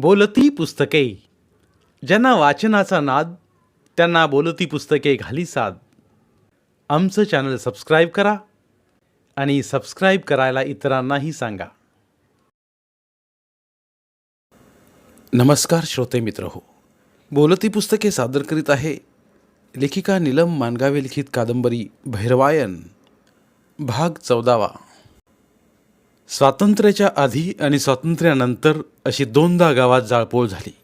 बोलती पुस्तके. ज्यांना वाचनाचा नाद त्यांना बोलती पुस्तके घाली साद. आमचं चॅनल सबस्क्राईब करा आणि सबस्क्राईब करायला इतरांनाही सांगा. नमस्कार श्रोते मित्र हो बोलती पुस्तके सादर करीत आहे लेखिका नीलम मानगावे लिखित कादंबरी भैरवायन भाग चौदावा. स्वातंत्र्याच्या आधी आणि स्वातंत्र्यानंतर अशी दोनदा गावात जाळपोळ झाली.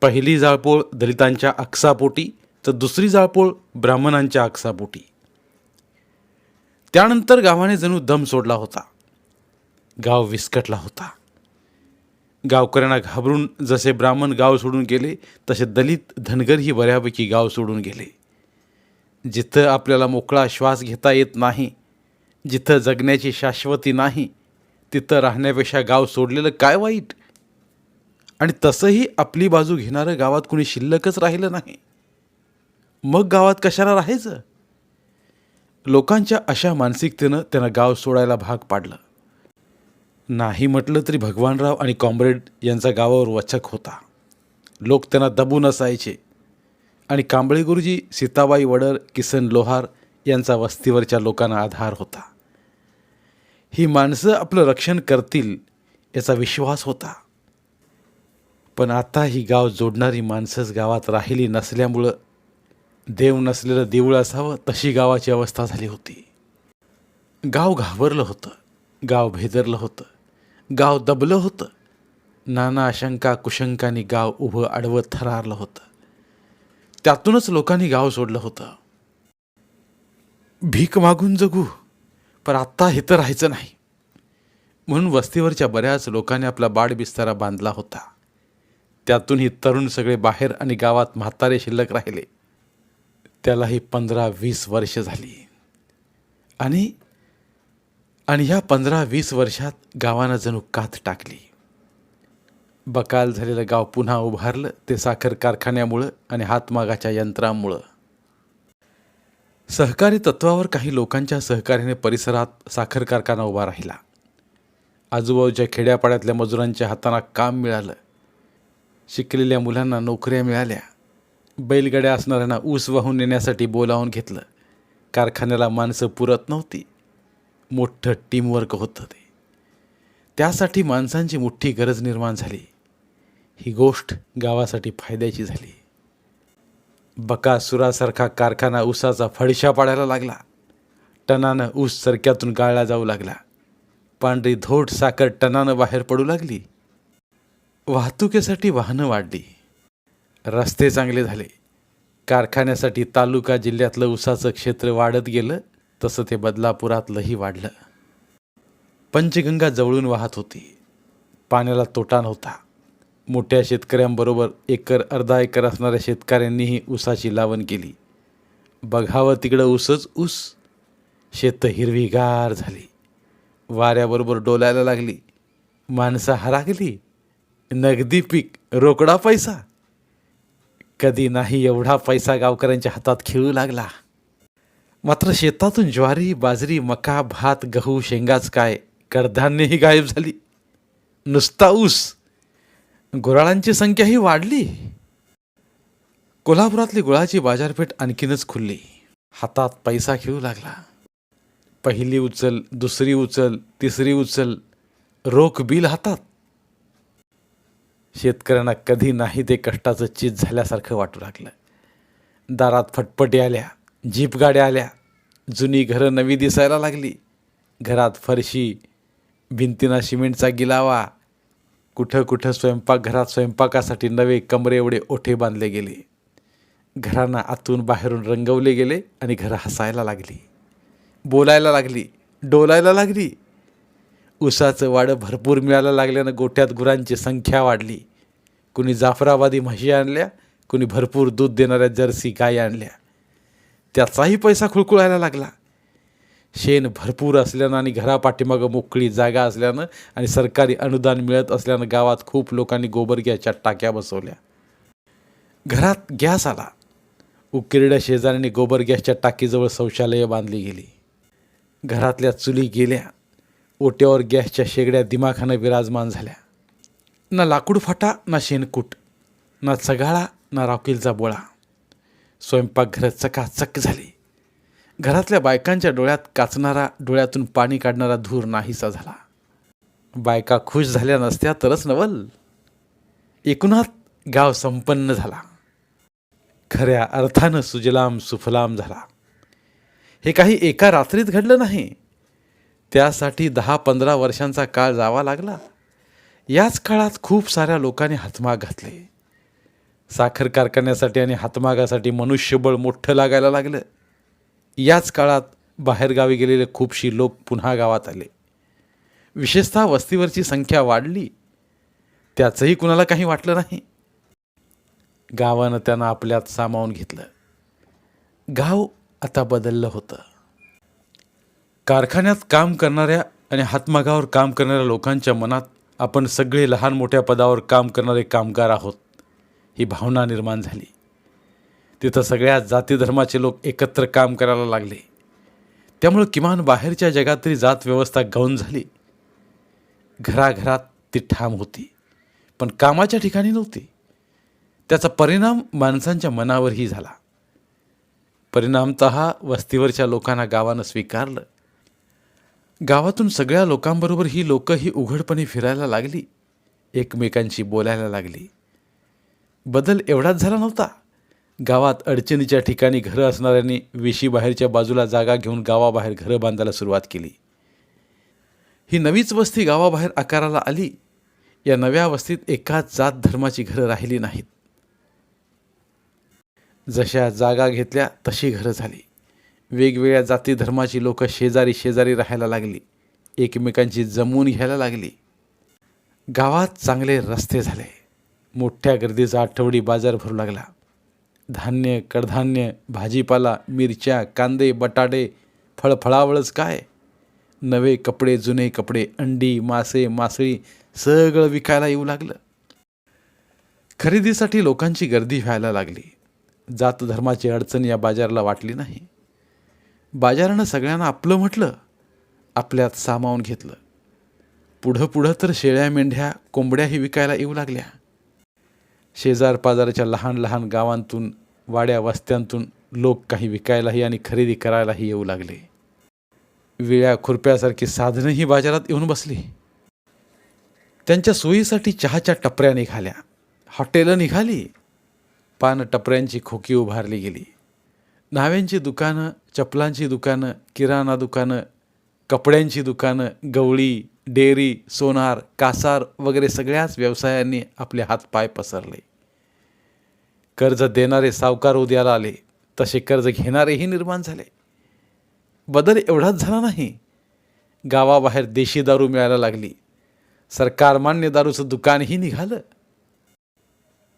पहिली जाळपोळ दलितांच्या आक्सापोटी तर दुसरी जाळपोळ ब्राह्मणांच्या आक्सापोटी त्यानंतर गावाने जणू दम सोडला होता. गाव विस्कटला होता. गावकऱ्यांना घाबरून जसे ब्राह्मण गाव सोडून गेले तसे दलित धनगरही बऱ्यापैकी गाव सोडून गेले. जिथं आपल्याला मोकळा श्वास घेता येत नाही जिथं जगण्याची शाश्वती नाही तिथं राहण्यापेक्षा गाव सोडलेलं काय वाईट? आणि तसंही आपली बाजू घेणारं गावात कुणी शिल्लकच राहिलं नाही. मग गावात कशाला राहायचं? लोकांच्या अशा मानसिकतेनं त्यांना गाव सोडायला भाग पाडलं. नाही म्हटलं तरी भगवानराव आणि कॉम्रेड यांचा गावावर वचक होता. लोक त्यांना दबून असायचे आणि कांबळे गुरुजी सीताबाई वडर किसन लोहार यांचा वस्तीवरच्या लोकांना आधार होता. ही माणसं आपलं रक्षण करतील याचा विश्वास होता. पण आता ही गाव जोडणारी माणसंच गावात राहिली नसल्यामुळं देव नसलेलं देऊळ असावं तशी गावाची अवस्था झाली होती. गाव घाबरलं होतं गाव भेदरलं होतं गाव दबलं होतं. नाना आशंका कुशंकानी गाव उभं आडवं थरारलं होतं. त्यातूनच लोकांनी गाव सोडलं होतं. भीक मागून जगू. पण आत्ता इथं राहायचं नाही. म्हणून वस्तीवरच्या बऱ्याच लोकांनी आपला बाडबिस्तारा बांधला होता. त्यातूनही तरुण सगळे बाहेर आणि गावात म्हातारे शिल्लक राहिले. त्यालाही पंधरा वीस वर्ष झाली. आणि आणि ह्या पंधरा वीस वर्षात गावानं जणू कात टाकली. बकाल झालेलं गाव पुन्हा उभारलं ते साखर कारखान्यामुळं आणि हातमागाच्या यंत्रामुळं. सहकारी तत्वावर काही लोकांच्या सहकार्याने परिसरात साखर कारखाना उभा राहिला. आजूबाजूच्या खेड्यापाड्यातल्या मजुरांच्या हातांना काम मिळालं. शिकलेल्या मुलांना नोकऱ्या मिळाल्या. बैलगाड्या असणाऱ्यांना ऊस वाहून नेण्यासाठी बोलावून घेतलं. कारखान्याला माणसं पुरत नव्हती. मोठं टीमवर्क होतं ते त्यासाठी माणसांची मोठी गरज निर्माण झाली. ही गोष्ट गावासाठी फायद्याची झाली. बकासुरासारखा कारखाना ऊसाचा फडशा पाडायला लागला. टनानं ऊस सरक्यातून गाळला जाऊ लागला. पांढरी धोट साखर टनानं बाहेर पडू लागली. वाहतुकीसाठी वाहनं वाढली. रस्ते चांगले झाले. कारखान्यासाठी तालुका जिल्ह्यातलं ऊसाचं क्षेत्र वाढत गेलं तसं ते बदलापुरातलंही वाढलं. पंचगंगा जवळून वाहत होती. पाण्याला तोटा नव्हता. मोठ्या शेतकऱ्यांबरोबर एकर अर्धा एकर असणाऱ्या शेतकऱ्यांनीही ऊसाची लावण केली. बघावं तिकडं ऊसच ऊस. शेतं हिरवीगार झाली. वाऱ्याबरोबर डोलायला लागली. माणसं हरागली. नगदी पीक रोकडा पैसा. कधी नाही एवढा पैसा गावकऱ्यांच्या हातात खेळू लागला. मात्र शेतातून ज्वारी बाजरी मका भात गहू शेंगाच काय? कडधान्यही गायब झाली. नुसता ऊस. गुराळांची संख्याही वाढली. कोल्हापुरातली गुळाची बाजारपेठ आणखीनच खुलली. हातात पैसा खेळू लागला. पहिली उचल दुसरी उचल तिसरी उचल रोख बिल हातात. शेतकऱ्यांना कधी नाही ते कष्टाचं चीज झाल्यासारखं वाटू लागलं. दारात फटफटी आल्या जीप गाड्या आल्या जुनी घरं नवी दिसायला लागली. घरात फरशी भिंतीना सिमेंटचा गिलावा कुठं कुठं स्वयंपाकघरात स्वयंपाकासाठी नवे कमरे एवढे ओठे बांधले गेले. घरांना आतून बाहेरून रंगवले गेले आणि घरं हसायला लागली. बोलायला लागली डोलायला लागली. उसाचं वाडं भरपूर मिळायला लागल्यानं गोठ्यात गुरांची संख्या वाढली. कुणी जाफराबादी म्हशी आणल्या कुणी भरपूर दूध देणाऱ्या जर्सी गायी आणल्या. त्याचाही पैसा खुळखुळायला लागला. शेण भरपूर असल्यानं आणि घरापाठीमागं मोकळी जागा असल्यानं आणि सरकारी अनुदान मिळत असल्यानं गावात खूप लोकांनी गोबर गॅसच्या टाक्या बसवल्या. घरात गॅस आला. उकिरड्या शेजाऱ्यांनी गोबर गॅसच्या टाकीजवळ शौचालयं बांधली गेली. घरातल्या चुली गेल्या. ओट्यावर गॅसच्या शेगड्या दिमाखानं विराजमान झाल्या. ना लाकूड फाटा ना शेणकूट ना चगाळा ना रावकीलचा बोळा. स्वयंपाकघरं चकाचक झाली. घरातल्या बायकांच्या डोळ्यात काचणारा डोळ्यातून पाणी काढणारा धूर नाहीसा झाला. बायका खुश झाल्या नसत्या तरच नवल एकूणात गाव संपन्न झाला. खऱ्या अर्थानं सुजलाम सुफलाम झाला. हे काही एका रात्रीत घडलं नाही. त्यासाठी दहा पंधरा वर्षांचा काळ जावा लागला. याच काळात खूप साऱ्या लोकांनी हातमाग घातले. साखर कारखान्यासाठी आणि हातमागासाठी मनुष्यबळ मोठं लागायला लागलं. याच काळात बाहेरगावी गेलेले खूपशी लोक पुन्हा गावात आले. विशेषतः वस्तीवरची संख्या वाढली. त्याचंही कुणाला काही वाटलं नाही. गावानं त्यांना आपल्यात सामावून घेतलं. गाव आता बदललं होतं. कारखान्यात काम करणाऱ्या आणि हातमागावर काम करणाऱ्या लोकांच्या मनात आपण सगळे लहान मोठ्या पदावर काम करणारे कामगार आहोत ही भावना निर्माण झाली. तिथं सगळ्या जाती धर्माचे लोक एकत्र काम करायला लागले. त्यामुळं किमान बाहेरच्या जगात तरी जात व्यवस्था गौण झाली. घराघरात ती ठाम होती पण कामाच्या ठिकाणी नव्हती. त्याचा परिणाम माणसांच्या मनावरही झाला. परिणामत वस्तीवरच्या लोकांना गावानं स्वीकारलं. गावातून सगळ्या लोकांबरोबर ही लोकं ही उघडपणे फिरायला लागली. एकमेकांशी बोलायला लागली. बदल एवढाच झाला नव्हता. गावात अडचणीच्या ठिकाणी घरं असणाऱ्यांनी वेशीबाहेरच्या बाजूला जागा घेऊन गावाबाहेर घरं बांधायला सुरुवात केली. ही नवीच वस्ती गावाबाहेर आकाराला आली. या नव्या वस्तीत एकाच जात धर्माची घरं राहिली नाहीत. जशा जागा घेतल्या तशी घरं झाली. वेगवेगळ्या जाती धर्माची लोक शेजारी शेजारी राहायला लागली. एकमेकांची जमवून घ्यायला लागली. गावात चांगले रस्ते झाले. मोठ्या गर्दीचा आठवडी बाजार भरू लागला. धान्य कडधान्य भाजीपाला मिरच्या कांदे बटाटे फळफळावळच काय? नवे कपडे जुने कपडे अंडी मासे मासळी सगळं विकायला येऊ लागलं. खरेदीसाठी लोकांची गर्दी व्हायला लागली. जात धर्माची अडचण या बाजाराला वाटली नाही. बाजारानं सगळ्यांना आपलं म्हटलं आपल्यात सामावून घेतलं. पुढं पुढं तर शेळ्या मेंढ्या कोंबड्याही विकायला येऊ लागल्या. शेजार पाजाराच्या लहान लहान गावांतून वाड्या वस्त्यांतून लोक काही विकायलाही आणि खरेदी करायलाही येऊ लागले. विळ्या खुरप्यासारखी साधनंही बाजारात येऊन बसली. त्यांच्या सोयीसाठी चहाच्या टपऱ्या निघाल्या. हॉटेलं निघाली. पान टपऱ्यांची खोकी उभारली गेली. न्हाव्यांची दुकानं चपलांची दुकानं किराणा दुकानं कपड्यांची दुकानं गवळी डेअरी सोनार कासार वगैरे सगळ्याच व्यवसायांनी आपले हातपाय पसरले. कर्ज देणारे सावकार उद्याला आले. तसे कर्ज घेणारेही निर्माण झाले. बदल एवढाच झाला नाही. गावाबाहेर देशी दारू मिळायला लागली. सरकारमान्य दारूचं दुकानही निघालं.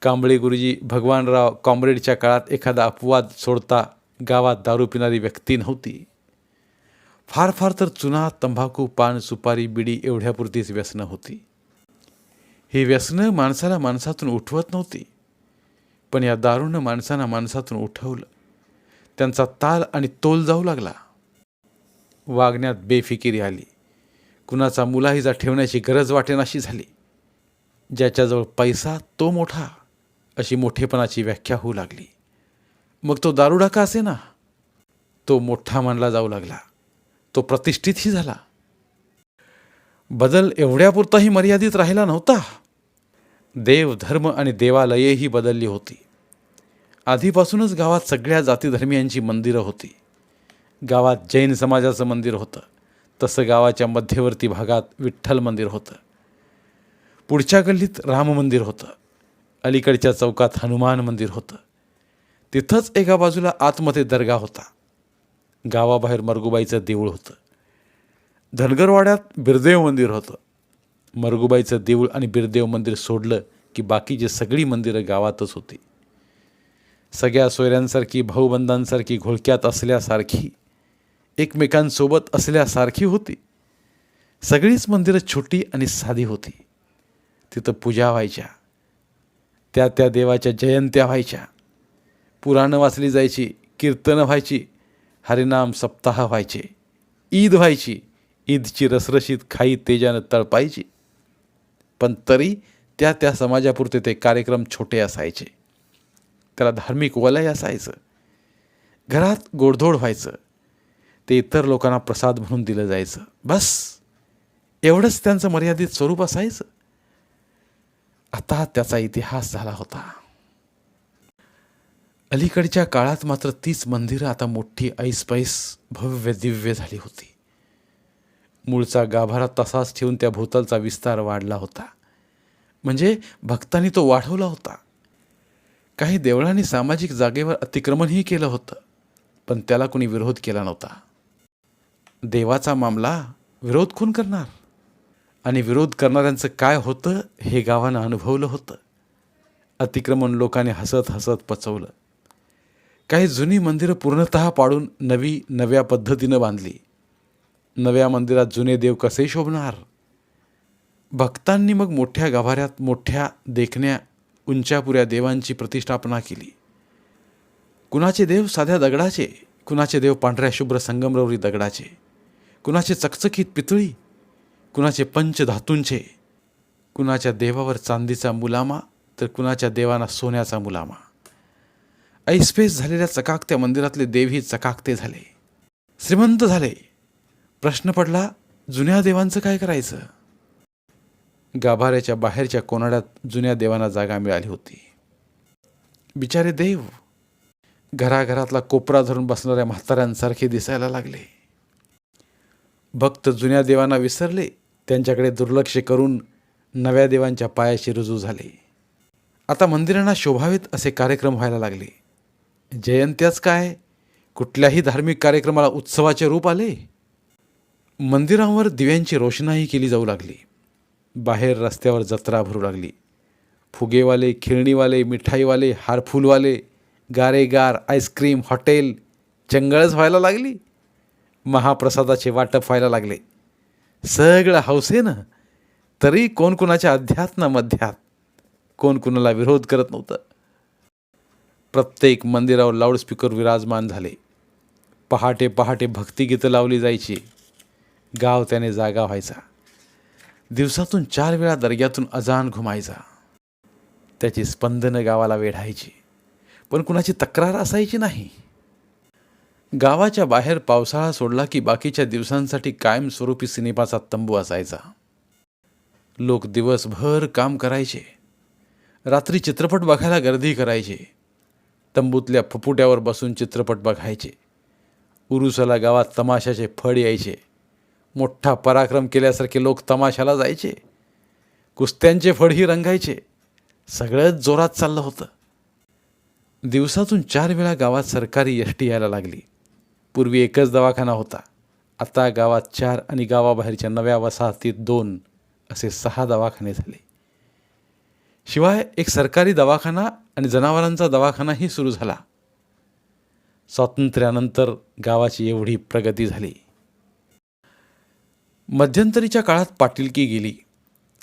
कांबळे गुरुजी भगवानराव कॉम्रेडच्या काळात एखादा अपवाद सोडता गावात दारू पिणारी व्यक्ती नव्हती. फार फार तर चुना तंबाखू पान सुपारी बिडी एवढ्यापुरतीच व्यसनं होती. ही व्यसनं माणसाला माणसातून उठवत नव्हती. पण या दारूनं माणसांना माणसातून उठवलं. त्यांचा ताल आणि तोल जाऊ लागला. वागण्यात बेफिकिरी आली. कुणाचा मुलाहिजा ठेवण्याची गरज वाटेनाशी झाली. ज्याच्याजवळ पैसा तो मोठा अशी मोठेपणाची व्याख्या होऊ लागली. मग तो दारुडा का असे ना? तो मोठा मानला जाऊ लागला. तो प्रतिष्ठितही झाला. बदल एवढ्यापुरताही मर्यादित राहिला नव्हता. देव धर्म आणि देवालयेही बदलली होती. आधीपासूनच गावात सगळ्या जातीधर्मियांची मंदिरं होती. गावात जैन समाजाचं मंदिर होतं. तसं गावाच्या मध्यवर्ती भागात विठ्ठल मंदिर होतं. पुढच्या गल्लीत राम मंदिर होतं. अलीकडच्या चौकात हनुमान मंदिर होतं. तिथंच एका बाजूला आतमध्ये दर्गा होता. गावाबाहेर मरगुबाईचं देऊळ होतं. धनगरवाड्यात बिरदेव मंदिर होतं. मरगुबाईचं देऊळ आणि बिरदेव मंदिर सोडलं की बाकीची सगळी मंदिरं गावातच होती. सगळ्या सोयऱ्यांसारखी भाऊबंधांसारखी घोळक्यात असल्यासारखी एकमेकांसोबत असल्यासारखी होती. सगळीच मंदिरं छोटी आणि साधी होती. तिथं पूजा व्हायच्या. त्या त्या देवाच्या जयंत्या व्हायच्या. पुराणं वाचली जायची कीर्तनं व्हायची हरिनाम सप्ताह व्हायचे ईद व्हायची. ईदची रसरशीत खाई तेजानं तळपायची. पण तरी त्या त्या समाजापुरते ते कार्यक्रम छोटे असायचे. त्याला धार्मिक वलय असायचं. घरात गोडधोड व्हायचं. ते इतर लोकांना प्रसाद म्हणून दिलं जायचं. बस. एवढंच त्यांचं मर्यादित स्वरूप असायचं. आता त्याचा इतिहास झाला होता. अलीकडच्या काळात मात्र तीच मंदिरं आता मोठी ऐसपैस भव्य दिव्य झाली होती. मूळचा गाभारा तसाच ठेवून त्या भोवतालचा विस्तार वाढला होता. म्हणजे भक्तांनी तो वाढवला होता. काही देवळांनी सामाजिक जागेवर अतिक्रमणही केलं होतं पण त्याला कोणी विरोध केला नव्हता. देवाचा मामला विरोध कोण करणार? आणि विरोध करणाऱ्यांचं काय होतं हे गावानं अनुभवलं होतं. अतिक्रमण लोकांनी हसत हसत पचवलं. काही जुनी मंदिरं पूर्णतः पाडून नवी नव्या पद्धतीनं बांधली. नव्या मंदिरात जुने देव कसे शोभणार? भक्तांनी मग मोठ्या गाभाऱ्यात मोठ्या देखण्या उंचापुऱ्या देवांची प्रतिष्ठापना केली. कुणाचे देव साध्या दगडाचे? कुणाचे देव पांढऱ्या शुभ्र संगमरवरी दगडाचे? कुणाचे चकचकीत पितळी? कुणाचे पंचधातूंचे कुणाच्या देवावर चांदीचा मुलामा तर कुणाच्या देवांना सोन्याचा मुलामा? ऐसपेस झालेल्या चकाकत्या मंदिरातले देवही चकाकते झाले. श्रीमंत झाले. प्रश्न पडला जुन्या देवांचं काय करायचं? गाभाऱ्याच्या बाहेरच्या कोनाड्यात जुन्या देवांना जागा मिळाली होती. बिचारे देव घराघरातला कोपरा धरून बसणाऱ्या म्हाताऱ्यांसारखे दिसायला लागले. भक्त जुन्या देवांना विसरले त्यांच्याकडे दुर्लक्ष करून नव्या देवांच्या पायाशी रुजू झाले. आता मंदिरांना शोभावेत असे कार्यक्रम व्हायला लागले. जयंत्याच काय? कुठल्याही धार्मिक कार्यक्रमाला उत्सवाचे रूप आले? मंदिरांवर दिव्यांची रोषणाही केली जाऊ लागली. बाहेर रस्त्यावर जत्रा भरू लागली. फुगेवाले खेळणीवाले मिठाईवाले हारफुलवाले गारेगार आईस्क्रीम हॉटेल चंगळच व्हायला लागली. महाप्रसादाचे वाटप व्हायला लागले. सगळं हौसेनं तरी कोण कोणाच्या अध्यात्मामध्यात कोण कुणाला विरोध करत नव्हतं. प्रत्येक मंदिरावर लाऊडस्पीकर विराजमान झाले. पहाटे पहाटे भक्तिगीतं लावली जायची. गाव त्याने जागा व्हायचा. दिवसातून चार वेळा दर्ग्यातून अजान घुमायचा. त्याची स्पंदनं गावाला वेढायची. पण कुणाची तक्रार असायची नाही. गावाच्या बाहेर पावसाळा सोडला की बाकीच्या दिवसांसाठी कायमस्वरूपी सिनेमाचा तंबू असायचा. लोक दिवसभर काम करायचे. रात्री चित्रपट बघायला गर्दी करायचे. तंबूतल्या फुपुट्यावर बसून चित्रपट बघायचे. उरुसाला गावात तमाशाचे फळ यायचे. मोठा पराक्रम केल्यासारखे लोक तमाशाला जायचे. कुस्त्यांचे फळही रंगायचे. सगळंच जोरात चाललं होतं. दिवसातून चार वेळा गावात सरकारी एस टी यायला लागली. पूर्वी एकच दवाखाना होता. आता गावात चार आणि गावाबाहेरच्या नव्या वसाहतीत दोन असे सहा दवाखाने झाले. शिवाय एक सरकारी दवाखाना आणि जनावरांचा दवाखानाही सुरू झाला. स्वातंत्र्यानंतर गावाची एवढी प्रगती झाली. मध्यंतरीच्या काळात पाटीलकी गेली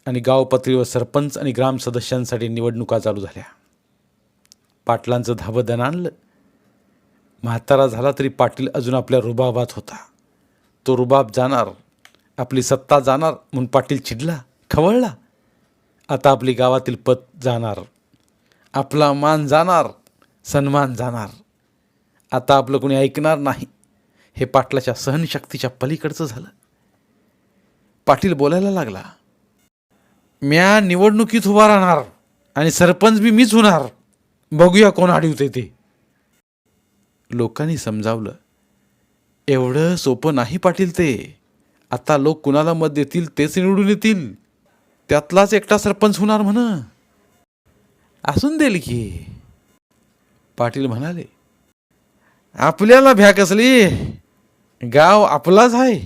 आणि गाव पातळीवर सरपंच आणि ग्राम सदस्यांसाठी निवडणुका चालू झाल्या. पाटलांचं धाबं दणाणलं म्हातारा झाला तरी पाटील अजून आपल्या रुबाबात होता. तो रुबाब जाणार आपली सत्ता जाणार म्हणून पाटील चिडला खवळला. आता आपली गावातील पद जाणार. आपला मान जाणार सन्मान जाणार. आता आपलं कोणी ऐकणार नाही. हे पाटलाच्या सहनशक्तीच्या पलीकडचं झालं. पाटील बोलायला लागला म्या निवडणुकीत उभा राहणार आणि सरपंच बी मीच होणार. बघूया कोण अडवते ते लोकांनी समजावलं एवढं सोपं नाही पाटील ते. आता लोक कुणाला मत देतील तेच निवडून येतील. त्यातलाच एकटा सरपंच होणार म्हण. असून देईल की. पाटील म्हणाले आपल्याला भ्या कसली? गाव आपलाच आहे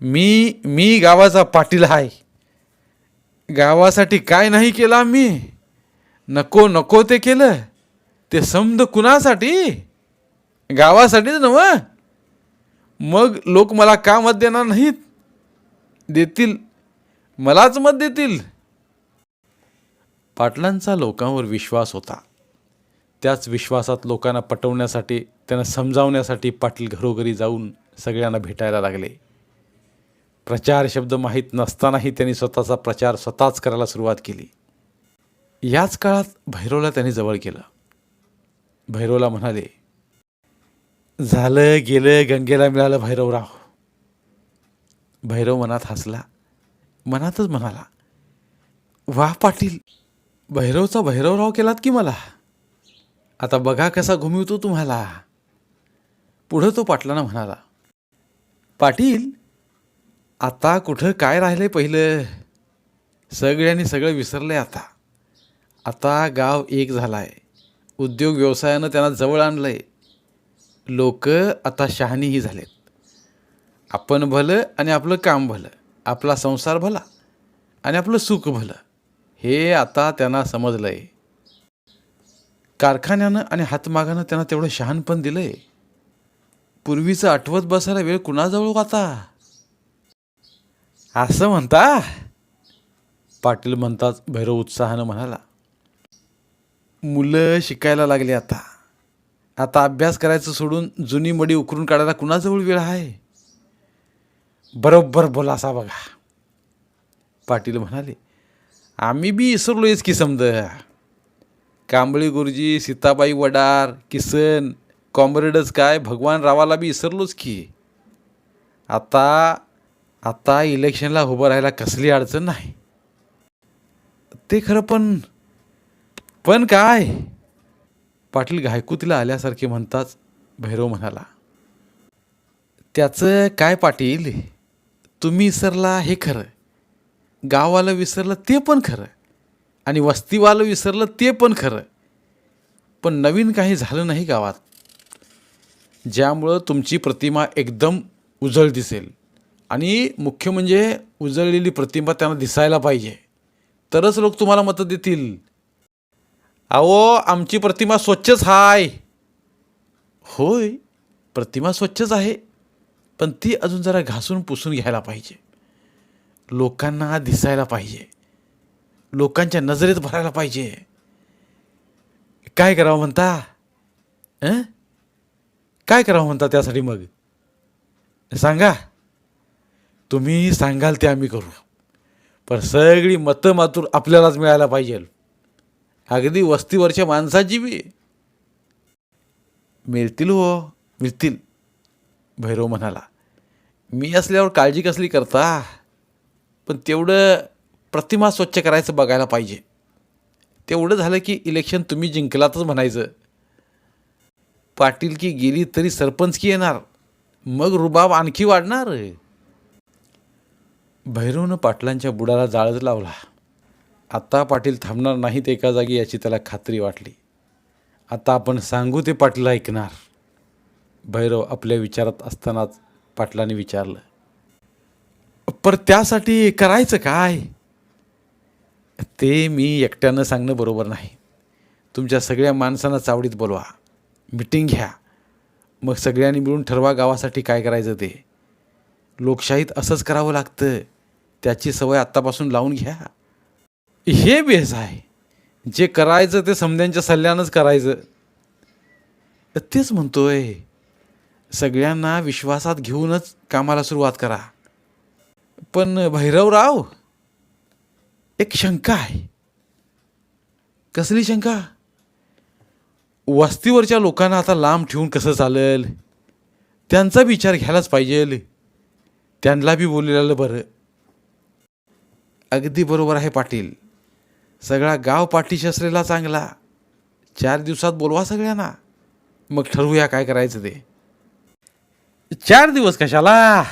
मी मी गावाचा पाटील आहे गावासाठी काय नाही केलं आम्ही. नको नको ते केलं. ते समद कुणासाठी? गावासाठीच नव मग लोक मला का मत देणार नाहीत. देतील मलाच मत देतील. पाटलांचा लोकांवर विश्वास होता. त्याच विश्वासात लोकांना पटवण्यासाठी त्यांना समजावण्यासाठी पाटील घरोघरी जाऊन सगळ्यांना भेटायला लागले. प्रचार शब्द माहीत नसतानाही त्यांनी स्वतःचा प्रचार स्वतःच करायला सुरुवात केली. याच काळात भैरवला त्यांनी जवळ केलं. भैरवला म्हणाले झालं गेलं गंगेला मिळालं भैरवराव. भैरव मनात हसला. मनातच म्हणाला वाह पाटील भैरवचा भैरवराव केलात की मला? आता बघा कसा घुमिवतो तुम्हाला. पुढं तो पाटलांना म्हणाला पाटील आता कुठं काय राहिलंय पहिलं? सगळ्यांनी सगळं विसरलं आहे आता. आता गाव एक झाला आहे उद्योग व्यवसायानं त्यांना जवळ आणलं आहे लोक आता शहाणीही झालेत. आपण भलं आणि आपलं काम भलं. आपला संसार भला आणि आपलं सुख भलं. हे आता त्यांना समजलंय. कारखान्यानं आणि हातमागानं त्यांना तेवढं शहाणपण दिलंय. पूर्वीचं आठवत बसायला वेळ कुणाजवळ आता असं म्हणता? पाटील म्हणताच भैरव उत्साहानं म्हणाला मुलं शिकायला लागली आता. आता अभ्यास करायचं सोडून जुनी मडी उकरून काढायला कुणाजवळ वेळ आहे? बरोबर बोला असा बघा. पाटील म्हणाले आम्ही बी इसरलोयच की समज कांबळी गुरुजी सीताबाई वडार किसन कॉम्रेडच काय भगवान रावाला बी इसरलोच की. आता आता इलेक्शनला उभं राहायला कसली अडचण नाही. ते खरं पण पण काय? पाटील घायकुतीला आल्यासारखे म्हणताच भैरव म्हणाला त्याचं काय पाटील? तुम्ही विसरला हे खरं गाववालं विसरलं ते पण खरं आणि वस्तीवालं विसरलं ते पण खरं पण नवीन काही झालं नाही गावात. ज्यामुळं तुमची प्रतिमा एकदम उजळ दिसेल. आणि मुख्य म्हणजे उजळलेली प्रतिमा त्यांना दिसायला पाहिजे. तरच लोक तुम्हाला मतं देतील. अहो आमची प्रतिमा स्वच्छच हाय. होय प्रतिमा स्वच्छच आहे. पण ती अजून जरा घासून पुसून घ्यायला पाहिजे. लोकांना दिसायला पाहिजे. लोकांच्या नजरेत भरायला पाहिजे. काय करावं म्हणता? अं? काय करावं म्हणता त्यासाठी मग? सांगा. तुम्ही सांगाल ते आम्ही करू. पण सगळी मतं मातूर आपल्यालाच मिळायला पाहिजे. अगदी वस्तीवरच्या माणसाची बी. मिळतील हो मिळतील. भैरव म्हणाला. मी असल्यावर काळजी कसली करता? पण तेवढं प्रतिमा स्वच्छ करायचं बघायला पाहिजे. तेवढं झालं की इलेक्शन तुम्ही जिंकलातच म्हणायचं. पाटील की गेली तरी सरपंच की येणार? मग रुबाब आणखी वाढणार? भैरवनं पाटलांच्या बुडाला जाळच लावला. आता पाटील थांबणार नाहीत एका जागी याची त्याला खात्री वाटली. आता आपण सांगू ते पाटील ऐकणार. भैरव आपल्या विचारात असतानाच पाटलाने विचारलं. पर त्यासाठी करायचं काय? ते मी एकट्यानं सांगणं बरोबर नाही. तुमच्या सगळ्या माणसांना चावडीत बोलवा. मिटिंग घ्या. मग सगळ्यांनी मिळून ठरवा गावासाठी काय करायचं ते. लोकशाहीत असंच करावं लागतं. त्याची सवय आत्तापासून लावून घ्या. हे बेस आहे. जे करायचं ते समध्यांच्या सल्ल्यानंच करायचं. तेच म्हणतोय. सगळ्यांना विश्वासात घेऊनच कामाला सुरुवात करा. पण भैरवराव एक शंका आहे. कसली शंका? वस्तीवरच्या लोकांना आता लांब ठेवून कसं चालेल? त्यांचा विचार घ्यायलाच पाहिजे त्यांना बी बोललेलं बरं. अगदी बरोबर आहे पाटील. सगळा गाव पाठीशी असलेला चांगला. चार दिवसात बोलवा सगळ्यांना. मग ठरवूया काय करायचं ते. चार दिवस कशाला?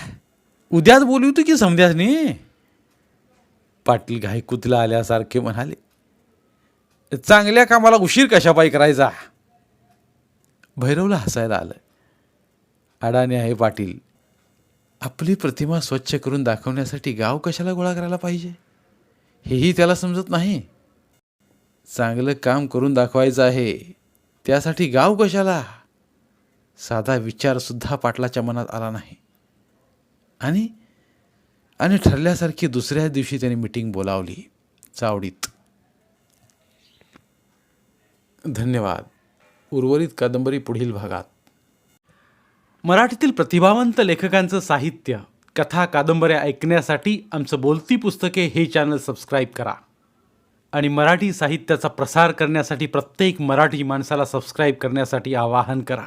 उद्याच बोलवतो की समध्यासनी पाटील घाईकुतला आल्यासारखे म्हणाले चांगल्या कामाला उशीर कशापायी करायचा? भैरवला हसायला आलं. अडाणी आहे पाटील आपली प्रतिमा स्वच्छ करून दाखवण्यासाठी गाव कशाला गोळा करायला पाहिजे? हेही त्याला समजत नाही. चांगलं काम करून दाखवायचं आहे त्यासाठी गाव कशाला? साधा विचारसुद्धा पाटलाच्या मनात आला नाही. आणि आणि ठरल्यासारखी दुसऱ्या दिवशी त्याने मिटिंग बोलावली चावडीत. धन्यवाद. उर्वरित कादंबरी पुढील भागात. मराठीतील प्रतिभावंत लेखकांचं साहित्य कथा कादंबऱ्या ऐकण्यासाठी आमचं बोलती पुस्तके हे चॅनल सबस्क्राईब करा. आणि मराठी साहित्याचा प्रसार करण्यासाठी प्रत्येक मराठी माणसाला सबस्क्राईब करण्यासाठी आवाहन करा.